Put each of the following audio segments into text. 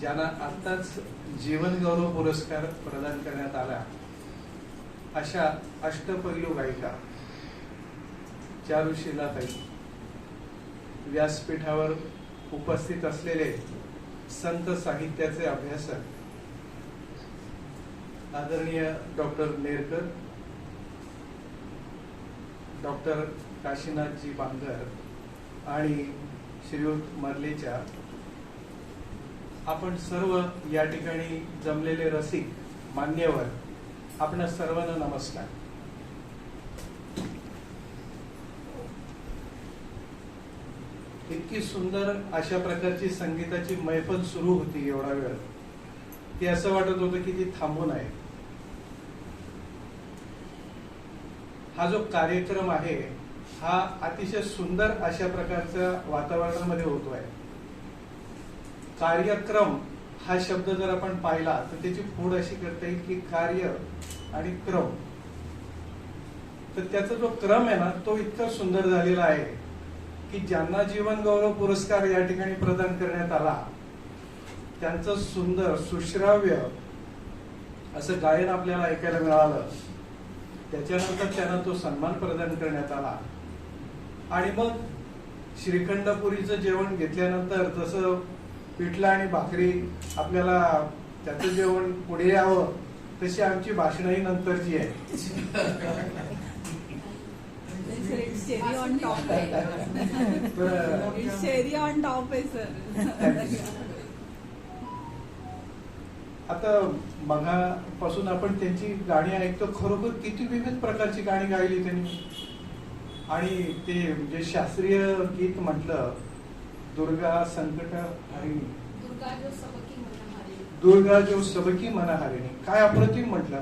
ज्यांना आत्ताच जीवनगौरव पुरस्कार प्रदान करण्यात आला अशा अष्टपैलू गायिका चारुशिलाताई व्यासपीठावर उपस्थित असलेले संत साहित्याचे अभ्यासक आदरणीय डॉक्टर नेरकर डॉक्टर काशीनाथजी बांगर आणि श्रीयुत मर्लेच्या आपण सर्व या ठिकाणी जमलेले रसिक मान्यवर आपणा सर्वांना नमस्कार. इतकी सुंदर अशा प्रकारची संगीताची मैफल सुरू होती एवढा वेळ. ती असं वाटत होतं की ती थांबून आहे. हा जो कार्यक्रम आहे हा अतिशय सुंदर अशा प्रकारच्या वातावरणामध्ये होतो आहे कार्यक्रम हा शब्द जर आपण पाहिला तर त्याची फोड अशी करता येईल की कार्य आणि क्रम. तर त्याचा जो क्रम आहे ना तो इतका सुंदर झालेला आहे की ज्यांना जीवन गौरव पुरस्कार या ठिकाणी प्रदान करण्यात आला त्यांचं सुंदर सुश्राव्य असं गायन आपल्याला ऐकायला मिळालं. त्याच्यानंतर त्यांना तो सन्मान प्रदान करण्यात आला. आणि मग श्रीखंडपुरीचं जेवण घेतल्यानंतर जसं पिठलं आणि भाकरी आपल्याला त्याचं जेवण पुढे यावं तशी आमची भाषणही नंतरची आहे. आता मगापासून आपण त्यांची गाणी ऐकतो खरोखर किती विविध प्रकारची गाणी गायली त्यांनी. आणि ते जे शास्त्रीय गीत म्हटलं दुर्गा संकट हरिणी. दुर्गा जो सबकी मनहारी दुर्गा जो सबकी मना हरिणी. काय अप्रतिम म्हटलं?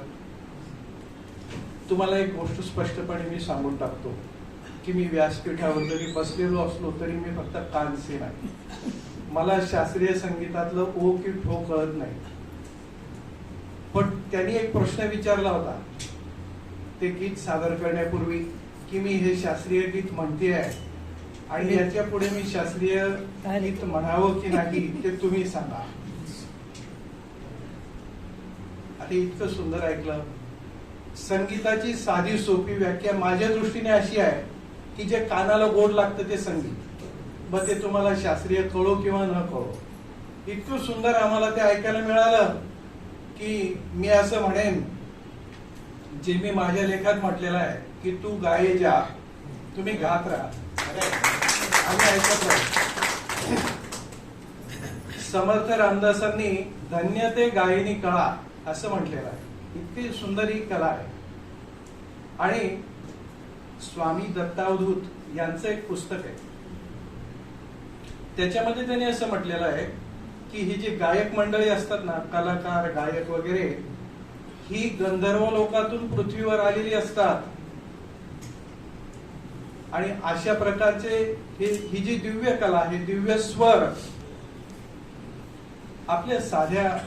तुम्हाला एक गोष्ट स्पष्टपणे मी सांगून टाकतो की मी व्यासपीठावर जरी बसलेलो असलो तरी मी फक्त कानसे नाही. मला शास्त्रीय संगीतातलं ओ की ठो कळत नाही. पण त्यांनी एक प्रश्न विचारला होता. ते गीत सादर करण्यापूर्वी की मी हे शास्त्रीय गीत म्हणते आहे आणि याच्यापुढे मी शास्त्रीय गीत म्हणावं की नाही ते तुम्ही सांगा. आता इतकं सुंदर ऐकलं. संगीताची साधी सोपी व्याख्या माझ्या दृष्टीने अशी आहे की जे कानाला गोड लागतं ते संगीत. मग ते तुम्हाला शास्त्रीय कळो किंवा न कळो. इतकं सुंदर आम्हाला ते ऐकायला मिळालं की मी असं म्हणेन जे मी माझ्या लेखात म्हटलेलं आहे की तू गाये जा तुम्ही गात राहा. आम्ही ऐकत समर्थ रामदासांनी धन्य ते गायनी कळा असं म्हटलेलं आहे. इतकी सुंदर ही कला आहे. आणि स्वामी दत्तावधूत यांचं एक पुस्तक आहे. त्याच्यामध्ये त्यांनी असं म्हटलेलं आहे की ही जी गायक मंडळी असतात ना कलाकार गायक वगैरे ही गंधर्व लोकातून पृथ्वीवर आलेली असतात. आणि अशा प्रकारचे ही जी दिव्य कला हे दिव्य स्वर आपल्या साध्या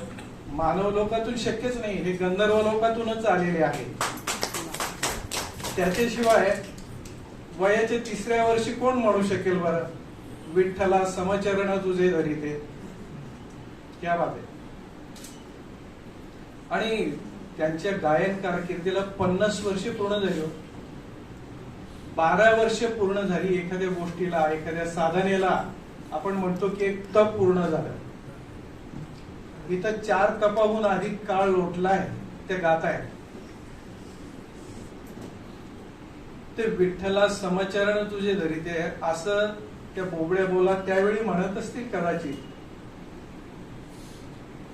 मानव लोकातून शक्यच नाही हे गंधर्व लोकातूनच आलेले आहे. त्याच्याशिवाय वयाच्या तिसऱ्या वर्षी कोण म्हणू शकेल बरं? विठ्ठला समचरण तुझे धरिते. क्या बाब आहे. आणि त्यांच्या गायन कारकिर्दीला पन्नास वर्ष पूर्ण झाली हो. बारा वर्ष पूर्ण झाली एखाद्या गोष्टीला एखाद्या साधनेला. आपण म्हणतो की एक तप पूर्ण झालं. इथं चार तपाहून अधिक काळ लोटलाय ते गात ते विठ्ठला समचरण तुझे धरिते. असं त्या बोबड्या बोला त्यावेळी म्हणत असतील कदाचित.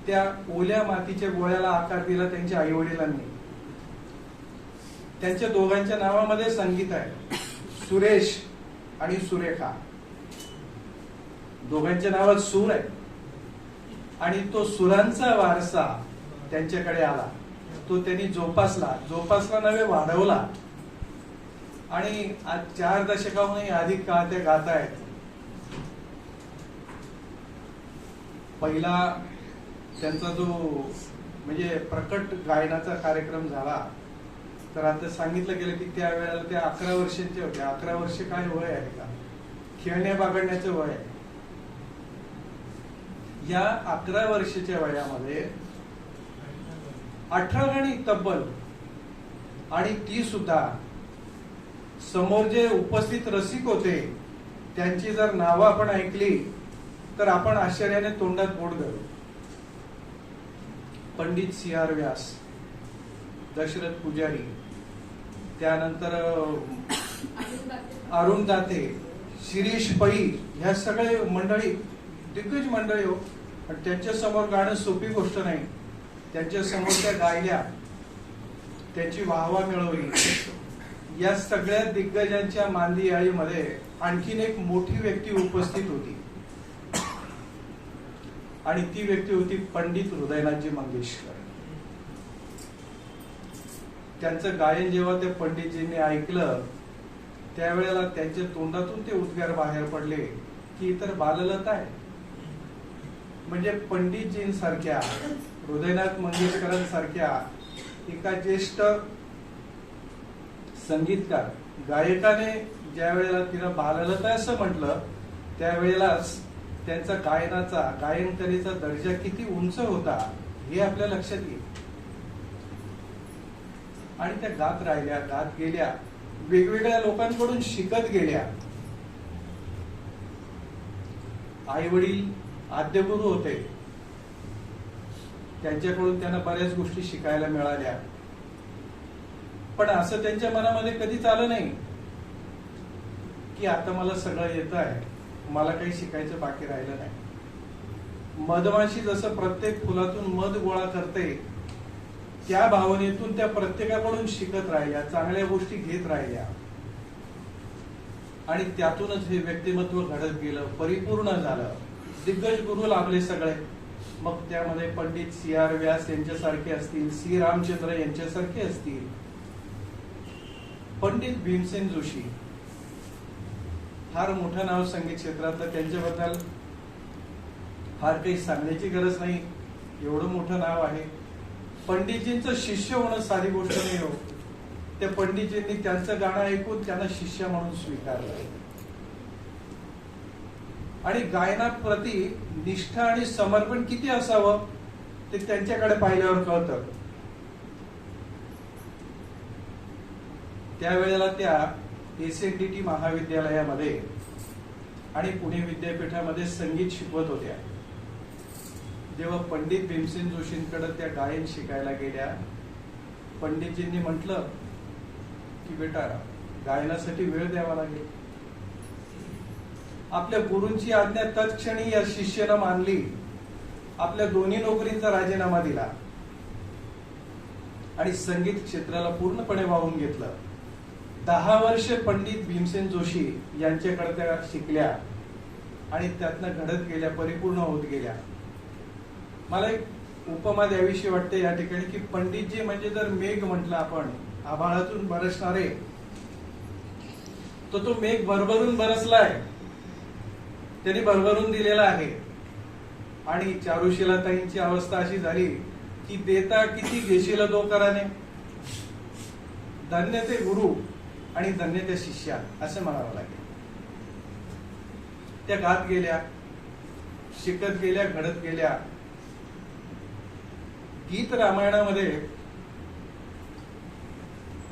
त्या ओल्या मातीच्या गोळ्याला आकार दिला त्यांच्या आई वडिलांनी त्यांच्या दोघांच्या नावामध्ये संगीत आहे. सुरेश आणि सुरेखा. दोघांच्या नावात सूर आहे. आणि तो सुरांचा वारसा त्यांच्याकडे आला. तो त्यांनी जोपासला. जोपासला नव्हे वाढवला. आणि आज चार दशकाहूनही अधिक काळ ते गात आहेत. पहिला त्यांचा जो म्हणजे प्रकट गायनाचा कार्यक्रम झाला तर आता सांगितलं गेलं की त्या वेळेला ते अकरा वर्षांचे होते. अकरा वर्ष काय वय आहे का? खेळण्या बागडण्याचं वय आहे. या अकरा वर्षाच्या वयामध्ये अठरा गाणी तब्बल आणि ती सुद्धा समोर जे उपस्थित रसिक होते त्यांची जर नावं आपण ऐकली तर आपण आश्चर्याने तोंडात बोट धरू. पंडित सी आर व्यास दशरथ पुजारी त्यानंतर अरुण दाते. शिरीष पै ह्या सगळे मंडळी दिग्गज मंडळी हो. आणि त्यांच्यासमोर गाणं सोपी गोष्ट नाही. त्यांच्यासमोर त्या गायल्या त्यांची वाहवा मिळवली. या सगळ्या दिग्गजांच्या मांदी आणखीन एक मोठी व्यक्ती उपस्थित होती. आणि ती व्यक्ती होती पंडित हृदयनाथजी मंगेशकर. त्यांचं गायन जेव्हा त्या पंडितजींनी ऐकलं त्यावेळेला त्यांच्या तोंडातून ते उद्गार बाहेर पडले की इतर बाललता आहे. म्हणजे पंडितजींसारख्या हृदयनाथ मंगेशकरांसारख्या एका ज्येष्ठ संगीतकार गायकाने ज्या वेळेला तिला बाललता असं म्हटलं त्यावेळेलाच त्यांचा गायनाचा गायन कलेचा दर्जा किती उंच होता हे आपल्या लक्षात येईल. आणि त्या गात राहिल्या गात गेल्या वेगवेगळ्या लोकांकडून शिकत गेल्या. आई वडील आद्यगुरु होते. त्यांच्याकडून त्यांना बऱ्याच गोष्टी शिकायला मिळाल्या. पण असं त्यांच्या मनामध्ये कधीच आलं नाही की आता मला सगळं येत आहे. मला काही शिकायचं बाकी राहिलं नाही. मधमाशी जसं प्रत्येक फुलातून मध गोळा करते त्या भावनेतून त्या प्रत्येकाकडून शिकत राहिल्या चांगल्या गोष्टी घेत राहिल्या. आणि त्यातूनच हे व्यक्तिमत्व घडत गेलं परिपूर्ण झालं. दिग्गज गुरु लाभले सगळे. मग त्यामध्ये पंडित सी आर व्यास यांच्यासारखे असतील सी रामचंद्र यांच्यासारखे असतील पंडित भीमसेन जोशी. फार मोठं नाव संगीत क्षेत्रातलं त्यांच्याबद्दल फार काही सांगण्याची गरज नाही. एवढं मोठं नाव आहे. पंडितजींचं शिष्य होणं साधी गोष्ट नाही हो त्या पंडितजींनी त्यांचं गाणं ऐकून त्यांना शिष्य म्हणून स्वीकारलं. आणि गायनाप्रती निष्ठा आणि समर्पण किती असावं ते त्यांच्याकडे पाहिल्यावर कळतं. त्यावेळेला त्या एस एन डी टी महाविद्यालयामध्ये आणि पुणे विद्यापीठामध्ये संगीत शिकवत होत्या. जेव्हा पंडित भीमसेन जोशींकडे त्या गायन शिकायला गेल्या पंडितजींनी म्हटलं की बेटा गायनासाठी वेळ द्यावा लागेल. आपल्या गुरूंची आज्ञा तत्क्षणी या शिष्यानं मानली. आपल्या दोन्ही नोकरींचा राजीनामा दिला. आणि संगीत क्षेत्राला पूर्णपणे वाहून घेतलं. दहा वर्ष पंडित भीमसेन जोशी यांच्याकडे त्या शिकल्या आणि त्यातनं घडत गेल्या परिपूर्ण होत गेल्या. मला एक उपमा द्यावीशी वाटते या ठिकाणी की पंडितजी म्हणजे जर मेघ म्हटलं आपण आभाळातून बरसणारे तर तो मेघ भरभरून बरसलाय. त्यांनी भरभरून दिलेला आहे. आणि चारुशिलाताईंची अवस्था अशी झाली की देता किती घेशील दो कराने धन्य ते गुरु आणि धन्य ते शिष्या असं म्हणावं लागेल. त्या गात गेल्या शिकत गेल्या घडत गेल्या. गीत रामायणामध्ये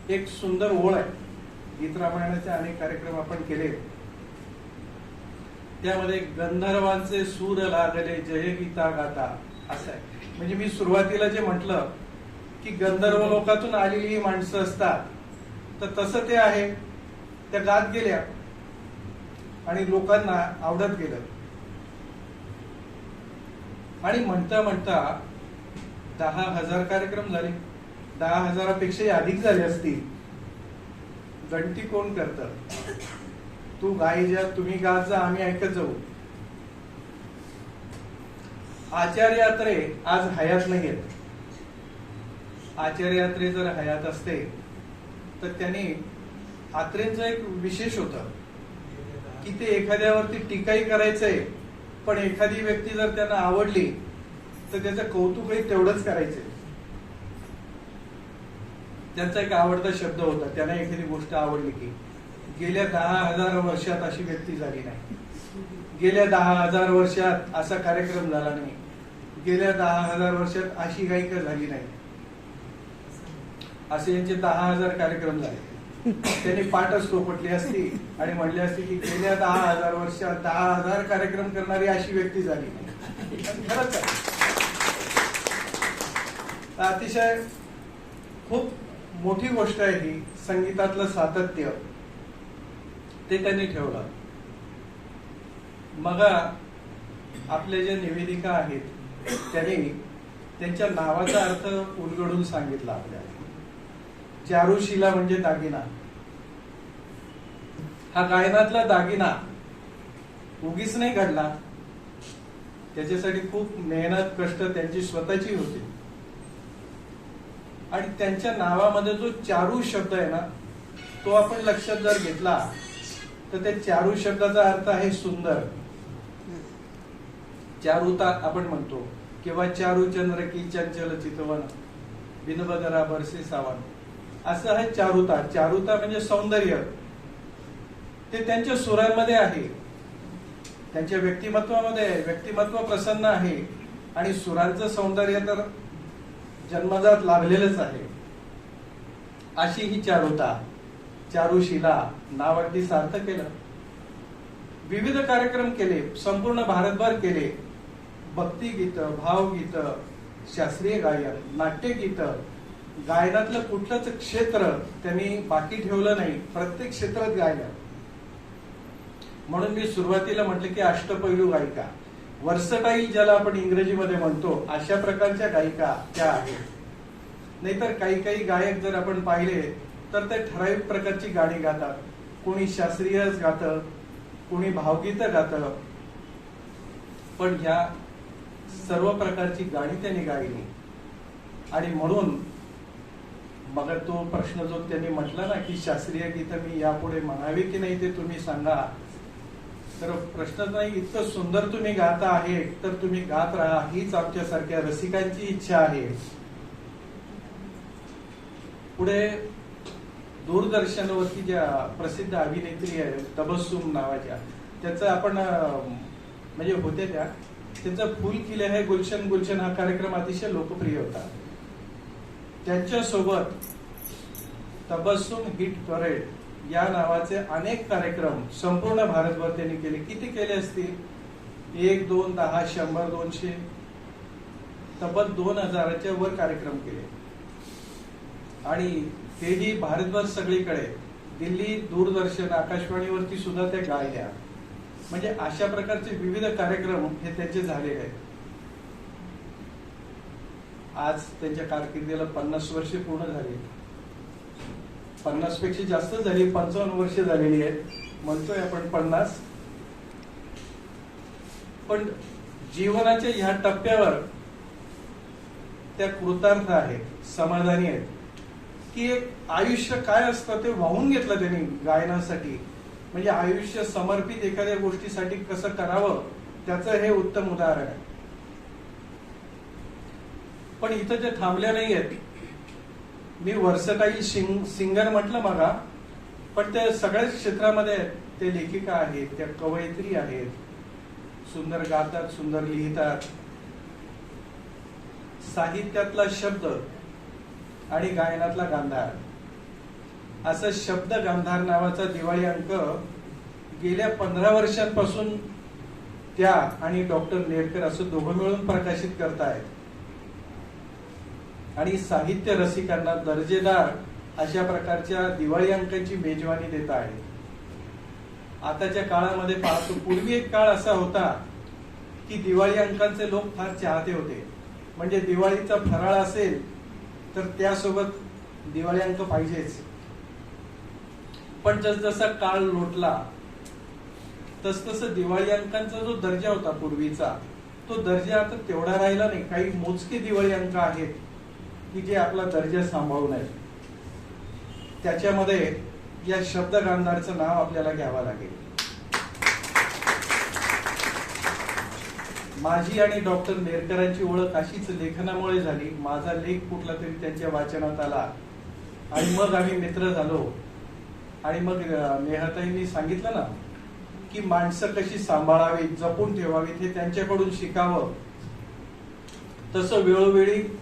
एक सुंदर ओळ आहे. गीत रामायणाचे अनेक कार्यक्रम आपण केले. त्यामध्ये गंधर्वांचे सूर लागले जय गीता गाता असं आहे. म्हणजे मी सुरुवातीला जे म्हटलं की गंधर्व लोकातून आलेली ही माणसं असतात तर तसं ते आहे. त्या गात गेल्या आणि लोकांना आवडत गेलं. आणि म्हणता म्हणता दहा हजार कार्यक्रम झाले. दहा हजारापेक्षाही अधिक झाले असतील. गणती कोण करत? तू गाई जा तुम्ही गात जा आम्ही ऐकत जाऊ. आचार्य यात्रे आज हयात नाही आहेत आचार्य यात्रे जर हयात असते तर त्यांनी आत्रेंचं एक विशेष होत. की ते एखाद्यावरती टीकाही करायचंय पण एखादी व्यक्ती जर त्यांना आवडली तर त्याचं कौतुकही तेवढंच करायचं. त्यांचा एक आवडता शब्द होता त्यांना एखादी गोष्ट आवडली की गेल्या दहा हजार वर्षात अशी व्यक्ती झाली नाही. गेल्या दहा हजार वर्षात असा कार्यक्रम झाला नाही. गेल्या दहा हजार वर्षात अशी गायिका झाली नाही. असे यांचे दहा हजार कार्यक्रम झाले. त्यांनी पाठच चोपटली असती आणि म्हणली असती की गेल्या दहा हजार वर्षात दहा हजार कार्यक्रम करणारी अशी व्यक्ती झाली नाही. खरंच आहे. अतिशय खूप मोठी गोष्ट आहे ही संगीतातलं सातत्य. ते त्यांनी ठेवलं. मग आपले जे निवेदिका आहेत त्यांनी त्यांच्या नावाचा अर्थ उलगडून सांगितला आपल्याला. चारुशिला म्हणजे दागिना. हा गायनातला दागिना उगीच नाही घडला. त्याच्यासाठी खूप मेहनत कष्ट त्यांची स्वतःची होती. आणि त्यांच्या नावामध्ये जो चारू शब्द आहे ना तो आपण लक्षात जर घेतला तर त्या चारू शब्दाचा अर्थ आहे सुंदर. चारुता आपण म्हणतो किंवा चारू चंद्र की चंचल चितवन बिनबदरा बरसे सावन. असं आहे चारुता. चारुता म्हणजे सौंदर्य. ते त्यांच्या सुरांमध्ये आहे. त्यांच्या व्यक्तिमत्वामध्ये व्यक्तिमत्व प्रसन्न आहे. आणि सुरांचं सौंदर्य तर जन्मजात लाभलेलंच आहे. अशी ही चारुता चारुशिला नाव अगदी सार्थ केलं. विविध कार्यक्रम केले संपूर्ण भारतभर केले. भक्तिगीत भावगीत शास्त्रीय गायन नाट्यगीत गायनातलं कुठलंच क्षेत्र त्यांनी बाकी ठेवलं नाही प्रत्येक क्षेत्रात गायलं. म्हणून मी सुरुवातीला म्हटलं की अष्टपैलू गायिका. वर्सटाईल ज्याला आपण इंग्रजीमध्ये म्हणतो अशा प्रकारच्या गायिका त्या आहेत. नाहीतर काही काही गायक जर आपण पाहिले तर ते ठराविक प्रकारची गाणी गातात. कोणी शास्त्रीयच गात कोणी भावगीत गात. पण ह्या सर्व प्रकारची गाणी त्यांनी गायली. आणि म्हणून मग तो प्रश्न जो त्यांनी म्हटला ना की शास्त्रीय गीत मी यापुढे म्हणावी की नाही ते तुम्ही सांगा. तर प्रश्नच नाही इतकं सुंदर तुम्ही गाता आहे तर तुम्ही गात राहा हीच आमच्यासारख्या रसिकांची इच्छा आहे. पुढे दूरदर्शनवरती ज्या प्रसिद्ध अभिनेत्री आहे तबस्सुम नावाच्या त्याचं आपण म्हणजे होते त्या त्याचं फुल किले हे गुलशन गुलशन हा कार्यक्रम अतिशय लोकप्रिय होता. त्यांच्यासोबत तबस्सुम हिट परेड या नावाचे अनेक कार्यक्रम संपूर्ण भारतभर त्यांनी केले. किती केले असतील? एक दोन दहा शंभर दोनशे. तब्बल दोन हजाराच्या वर कार्यक्रम केले. आणि तेही भारतभर सगळीकडे. दिल्ली दूरदर्शन आकाशवाणीवरती सुद्धा त्या गायल्या. म्हणजे अशा प्रकारचे विविध कार्यक्रम हे त्यांचे झालेले आहेत. आज त्यांच्या कारकिर्दीला पन्नास वर्षे पूर्ण झाली. पन्नासपेक्षा जास्त झाली पंचावन्न वर्ष झालेली आहेत म्हणतोय आपण पन्नास. पण जीवनाच्या ह्या टप्प्यावर त्या कृतार्थ आहेत समाधानी आहेत. की एक आयुष्य काय असतं ते वाहून घेतलं त्यांनी गायनासाठी. म्हणजे आयुष्य समर्पित एखाद्या गोष्टीसाठी कसं करावं त्याचं हे उत्तम उदाहरण आहे. पण इथं ते थांबल्या नाही आहेत मी वर्सटाईल सिंग सिंगर म्हटलं मला पण त्या सगळ्याच क्षेत्रामध्ये आहेत. ते लेखिका आहेत त्या कवयित्री आहेत. सुंदर गातात सुंदर लिहितात. साहित्यातला शब्द आणि गायनातला गांधार. असं शब्द गांधार नावाचा दिवाळी अंक गेल्या पंधरा वर्षांपासून त्या आणि डॉक्टर नेडकर असं दोघं मिळून प्रकाशित करतायत. आणि साहित्य रसिकांना दर्जेदार अशा प्रकारच्या दिवाळी अंकांची मेजवानी देत आहे. आताच्या काळामध्ये पाहतो पूर्वी एक काळ असा होता की दिवाळी अंकांचे लोक फार चाहते होते. म्हणजे दिवाळीचा फराळ असेल तर त्यासोबत दिवाळी अंक पाहिजेच. पण जसजसा काळ लोटला तसतस दिवाळी अंकांचा जो दर्जा होता पूर्वीचा तो दर्जा आता तेवढा राहिला नाही. काही मोजके दिवाळी अंक आहेत. की जे आपला दर्जा सांभाळून आहे. त्याच्यामध्ये या शब्द गांधारचं नाव आपल्याला घ्यावं लागेल. माझी आणि डॉक्टर नेरकरांची ओळख अशीच लेखनामुळे झाली माझा लेख कुठला तरी त्यांच्या वाचनात आला. आणि मग आम्ही मित्र झालो. आणि मग अं, नेहाताईंनी सांगितलं ना की माणसं कशी सांभाळावीत जपून ठेवावीत हे त्यांच्याकडून शिकावं. तसं वेळोवेळी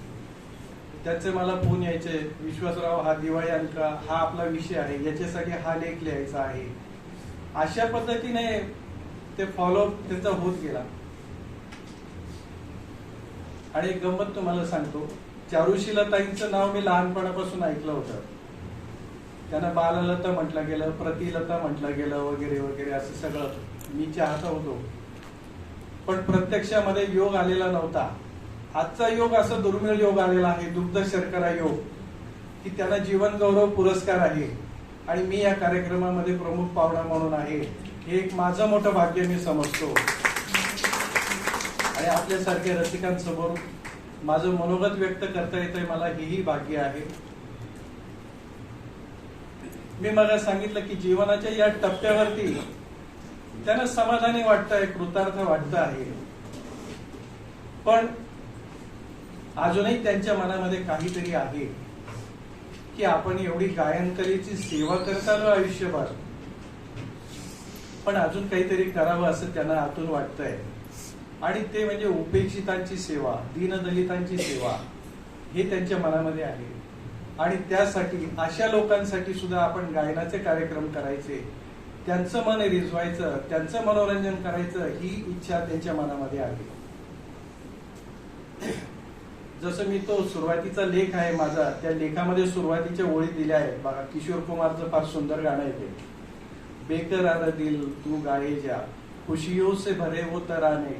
त्याचे मला फोन यायचे विश्वासराव हा दिवाळी अंका हा आपला विषय आहे याच्यासाठी हा लेख लिहायचा आहे. अशा पद्धतीने ते फॉलोअप त्याचा होत गेला. आणि एक गंमत तुम्हाला सांगतो. चारुशीला ताईंचं नाव मी लहानपणापासून ऐकलं होतं. त्यांना बाललता म्हटलं गेलं प्रतिलता म्हटलं गेलं वगैरे वगैरे असं सगळं मी चाहता होतो. पण प्रत्यक्षामध्ये योग आलेला नव्हता. आजचा योग असा दुर्मिळ योग आलेला आहे दुग्ध शर्करा योग की त्यांना जीवन गौरव पुरस्कार आहे. आणि मी या कार्यक्रमामध्ये प्रमुख पाहुणा म्हणून आहे. हे एक माझं मोठं भाग्य मी समजतो. आणि आपल्यासारख्या रसिकांसमोर माझं मनोगत व्यक्त करता येतंय मला हेही भाग्य आहे. मी मला सांगितलं की जीवनाच्या या टप्प्यावरती त्यांना समाधानी वाटतंय कृतार्थ वाटत आहे. पण अजूनही त्यांच्या मनामध्ये काहीतरी आहे की आपण एवढी गायन कलेची सेवा करतालो आयुष्यभर. पण अजून काहीतरी करावं असं त्यांना आतून वाटतंय. आणि ते म्हणजे उपेक्षितांची सेवा दीनदलितांची सेवा हे त्यांच्या मनामध्ये आहे. आणि त्यासाठी अशा लोकांसाठी सुद्धा आपण गायनाचे कार्यक्रम करायचे. त्यांचं मन रिझवायचं त्यांचं मनोरंजन करायचं ही इच्छा त्यांच्या मनामध्ये आहे. जसं मी तो सुरुवातीचा लेख आहे माझा त्या लेखामध्ये सुरुवातीच्या ओळी दिल्या आहेत. बघा किशोर कुमारचं फार सुंदर गाणं आहे ते. बेकरार दिल तू गाये जा खुशियों से भरे वो तराने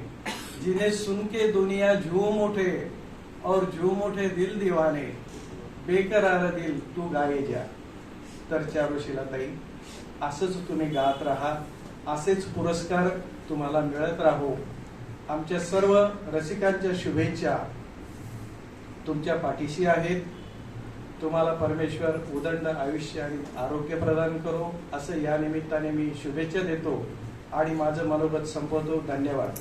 जिन्हें सुन के दुनिया झूम उठे और झूम उठे दिल दीवाने बेकरार दिल तू गाये जा. तर चारुशीला ताई असंच तुम्ही गात राहा असेच पुरस्कार तुम्हाला मिळत राहो. आमच्या सर्व रसिकांच्या शुभेच्छा. तुमच्या पाठीशी आहेत. तुम्हाला परमेश्वर उदंड आयुष्य आणि आरोग्य प्रदान करो. असं या निमित्ताने मी शुभेच्छा देतो आणि माझं मनोगत संपवतो. धन्यवाद.